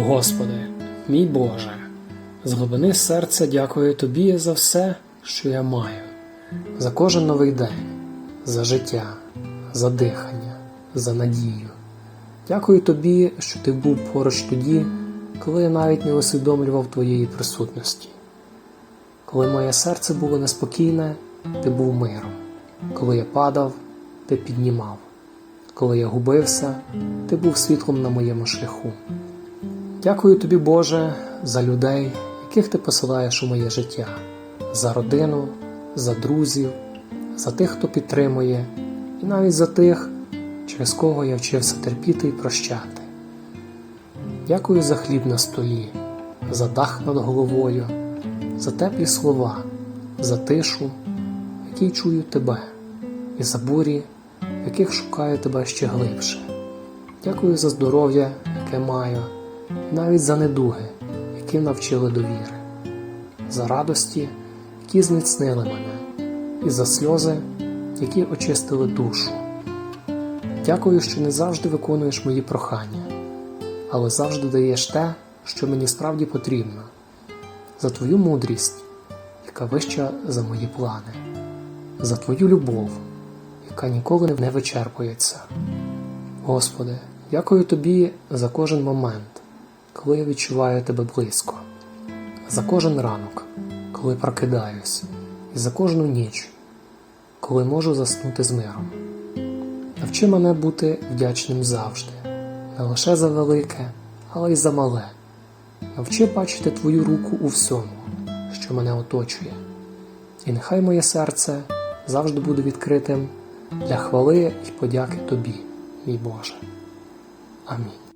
Господи, мій Боже, з глибини серця дякую Тобі за все, що я маю, за кожен новий день, за життя, за дихання, за надію. Дякую Тобі, що Ти був поруч тоді, коли я навіть не усвідомлював Твоєї присутності. Коли моє серце було неспокійне, Ти був миром. Коли я падав, Ти піднімав. Коли я губився, Ти був світлом на моєму шляху. Дякую тобі, Боже, за людей, яких ти посилаєш у моє життя, за родину, за друзів, за тих, хто підтримує, і навіть за тих, через кого я вчився терпіти і прощати. Дякую за хліб на столі, за дах над головою, за теплі слова, за тишу, в якій чую тебе, і за бурі, яких шукаю тебе ще глибше. Дякую за здоров'я, яке маю, навіть за недуги, які навчили довіри, за радості, які зміцнили мене, і за сльози, які очистили душу. Дякую, що не завжди виконуєш мої прохання, але завжди даєш те, що мені справді потрібно, за твою мудрість, яка вища за мої плани, за твою любов, яка ніколи не вичерпується. Господи, дякую Тобі за кожен момент, коли я відчуваю Тебе близько, за кожен ранок, коли прокидаюсь, і за кожну ніч, коли можу заснути з миром. Навчи мене бути вдячним завжди, не лише за велике, але й за мале. Навчи бачити Твою руку у всьому, що мене оточує, і нехай моє серце завжди буде відкритим для хвали і подяки Тобі, мій Боже. Амінь.